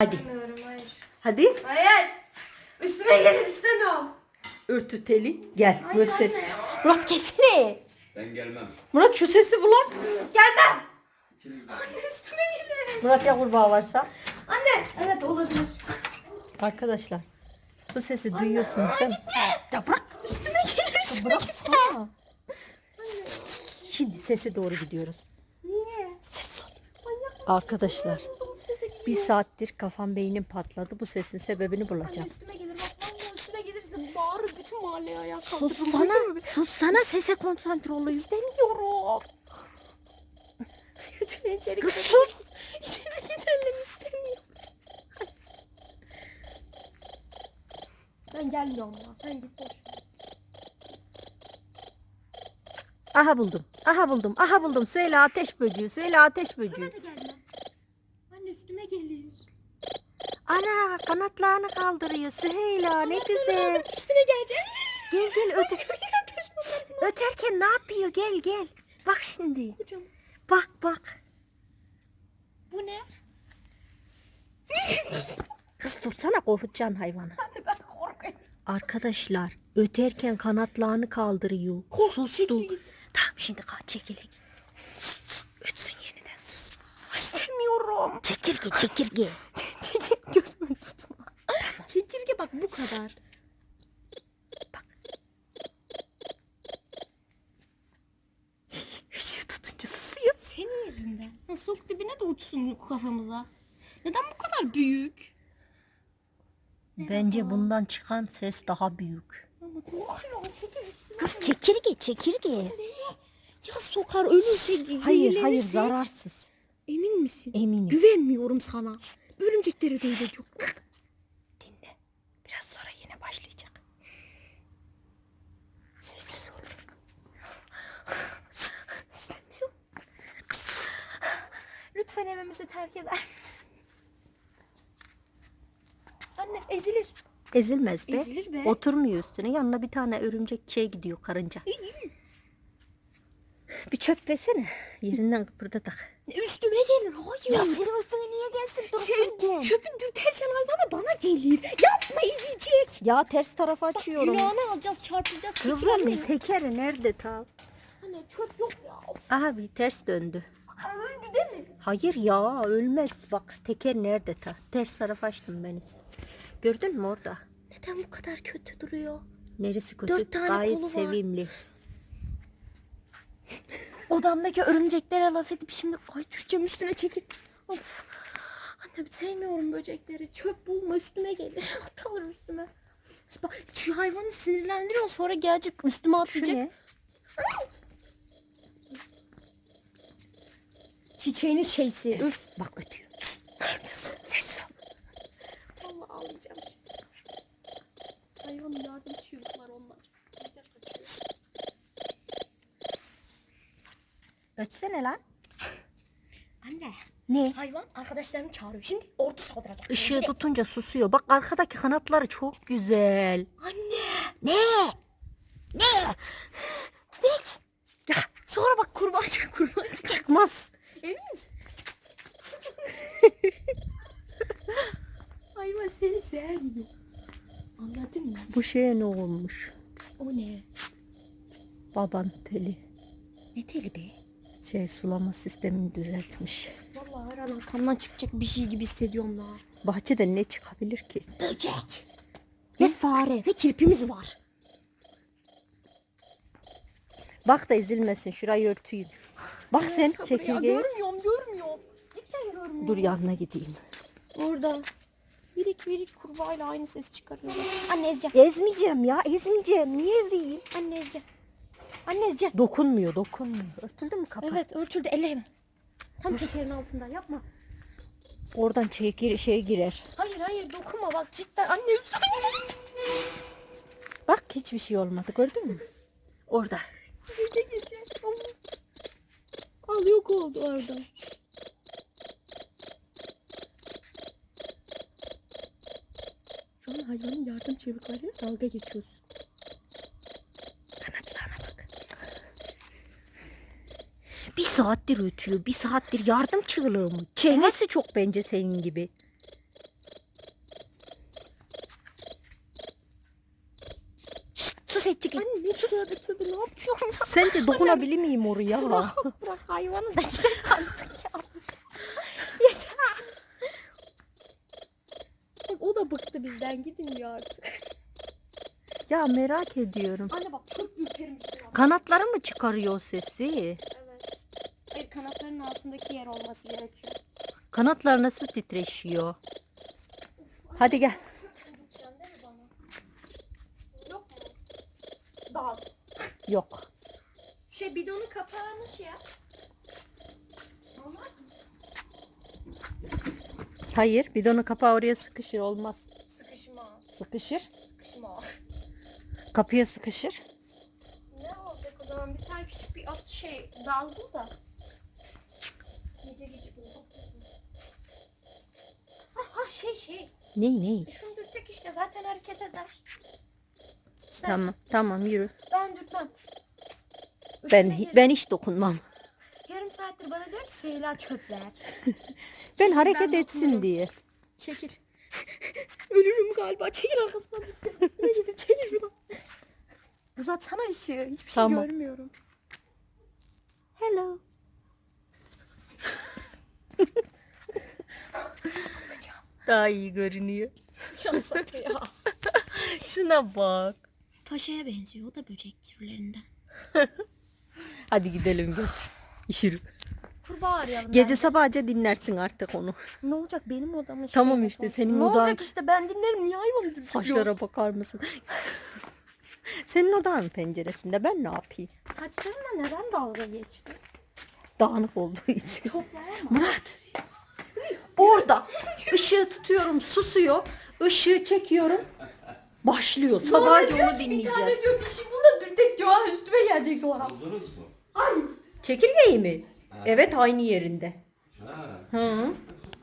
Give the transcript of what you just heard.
Hadi. Hayır. Hadi. Hayır. Üstüme gelir istemiyorum. Örtü teli. Gel Ay, göster. anne. Murat kesene. Ben gelmem. Murat şu sesi bulan. Gelmem. İkiniz de. Anne üstüme gelir. Murat ya kurbağa varsa. Anne. Evet olabilir. Arkadaşlar. Bu sesi duyuyorsunuz değil mi? Ya bırak. Üstüme gelir. Ya bıraksana. Şimdi sese doğru gidiyoruz. Niye? Arkadaşlar. Bir saattir kafam beynim patladı. Bu sesin sebebini bulacağım. Üstüme gelir. Bak vallahi üstüme gelirse bağırır bütün mahalleye ayağa Sus kaldırır. sana. Sus sana sese konsantre olayım. İstemiyorum. Lütfen içeri Kız gidelim. sus. İçeri gidelim istemiyorum. Ben gelmiyorum ya. Sen git boş. ver. Aha buldum. Aha buldum. Aha buldum. Söyle ateş böceği. Söyle ateş böceği. Ben de gelmem. Ana kanatlarını kaldırıyor. Süheyla ne güzel. Üstüne gelecek. Gel gel öte. Öterken ne yapıyor? Gel gel. Bak şimdi. Hocam Bak bak. bu ne? Kız dursana korkutacaksın hayvanı. Anne ben korkuyorum. Arkadaşlar öterken kanatlarını kaldırıyor. Kork, Sustu. çekil. Tamam şimdi kaç çekilin. Ötsün yeniden sus. İstemiyorum. Çekirge çekirge. Çekil gözümü tutma. Çekirge bak bu kadar. Işığı tutunca susuyor. Senin yüzünden. Ha, sok dibine de uçsun kafamıza. Neden bu kadar büyük? Bence bundan çıkan ses daha büyük. Ama çekil. Kız çekirge çekirge. Ya sokar ölürse Hayır hayır zararsız. Emin misin? Eminim. Güvenmiyorum sana. Örümceklere de öyle yok. Dinle. Biraz sonra yine başlayacak. Sessiz ol. Lütfen evimizi terk eder misin? Anne ezilir. Ezilmez be. Ezilir be. Oturmuyor üstüne. Yanına bir tane örümcek şey gidiyor karınca. bir çöp versene. Yerinden kıpırdatak. Üstüme gelir. Hayır. Ya senin üstüne niye çöpün dürtersen hayvana bana gelir. Yapma ezecek. Ya ters tarafa Bak açıyorum. günahını alacağız çarpacağız. Kızım tekeri nerede ta? Anne çöp yok ya. Aha bir ters döndü. Öldü değil mi? Hayır ya ölmez. Bak teker nerede ta? Ters tarafa açtım beni. Gördün mü orada? Neden bu kadar kötü duruyor? Neresi kötü? Dört tane Gayet kolu var. sevimli. Odamdaki örümceklere laf edip şimdi ay düşeceğim üstüne çekil. Of. Anne sevmiyorum böcekleri. Çöp bulma üstüme gelir. Atalır üstüme. Şu hayvanı sinirlendiriyor sonra gelecek üstüme ne? Çiçeğinin şeysi. Üf. Bak ötüyor. Şimdi sus, sessiz ol. Vallahi ağlayacağım. Hayvanın yardım çığlıklar onlar. Ötsene lan. Anne. Ne? Hayvan arkadaşlarını çağırıyor. Şimdi ordu saldıracak. Işığı tutunca susuyor. Bak arkadaki kanatları çok güzel. Anne. Ne? Ne? Çiçek. Ya sonra bak kurbağa çık kurbağa çık. Çıkmaz. Emin misin? Hayvan seni sevmiyor. Anladın mı? Bu şeye ne olmuş? O ne? Baban teli. Ne teli be? Şey sulama sistemini düzeltmiş. Vallahi her an arkamdan çıkacak bir şey gibi hissediyorum la. Bahçede ne çıkabilir ki? Böcek. Ve fare. Ve kirpimiz var. Bak da ezilmesin. Şurayı örteyim. Bak sen Sabır ya. Görmüyorum görmüyorum. Cidden görmüyorum. Dur yanına gideyim. Orada. Virik virik kurbağayla aynı ses çıkarıyor. Anne ezeceğim. Ezmeyeceğim ya ezmeyeceğim. Niye ezeyim? Anne ezeceğim. Anne ezeceğim. Dokunmuyor dokunmuyor. Örtüldü mü kapı? Evet örtüldü elleme. Tam tekerin altında yapma. Oradan çekir, şey girer. Hayır hayır dokunma bak cidden anne Bak hiçbir şey olmadı gördün mü? Orada. Gece gece. Al yok oldu orada. Şu an hayvanın yardım çığlıklarıyla dalga geçiyorsun. saattir ötüyor. Bir saattir yardım çığlığı mı? Çenesi çok bence senin gibi. Şşt, sus etçikli. Anne tövbe ne yapıyorsun? Sence dokunabilir miyim oraya? Bırak, hayvanı da. Yeter. O da bıktı bizden gidin ya artık. Ya merak ediyorum. Anne bak çok ürperim. Kanatları mı çıkarıyor sesi? Evet olması gerekiyor. Kanatlar nasıl titreşiyor? Hadi gel. Yok mu? Dal. Yok. Şey bidonun kapağını şey. Olmaz mı? Hayır bidonun kapağı oraya sıkışır olmaz. Sıkışma. Sıkışır. Sıkışma. Kapıya sıkışır. Ne olacak o zaman? Bir tane küçük bir at şey dal bul da. Gece gece toplasın. Ha ha şey şey. Ne ne? Şunu dürtek işte zaten hareket eder. Sen, Tamam tamam yürü. Ben dürtmem. Ben ben hiç dokunmam. Yarım saattir bana diyor ki Süheyla çöp ver. Ben hareket etsin diye. Çekil. Ölürüm galiba. Çekil arkasından. Ne gibi? Çekil şuradan. Uzatsana ışığı. Hiçbir şey Tamam. görmüyorum. Daha iyi görünüyor. Ya Satı ya. Şuna bak. Paşa'ya benziyor. O da böcek türlerinden. Hadi gidelim gel. Yürü. Kurbağa arayalım. Gece bence. sabahca dinlersin artık onu. Ne olacak benim odamın Tamam şeyine işte, senin ne odan- olacak işte ben dinlerim niye hayvanı dürtüyorsun? Saçlara bakar mısın? Senin odan penceresinde ben ne yapayım? Saçlarına neden dalga geçti? Dağınık olduğu için. Toplayamam. Murat. Orada ışığı tutuyorum susuyor. Işığı çekiyorum. Başlıyor. Sabahca onu dinleyeceğiz. diyor bir şey bul da dürtek diyor. Ha, üstüme gelecek sonra. Buldunuz mu? Ay. Çekirgeyi mi? Evet aynı yerinde. Ha. Hı.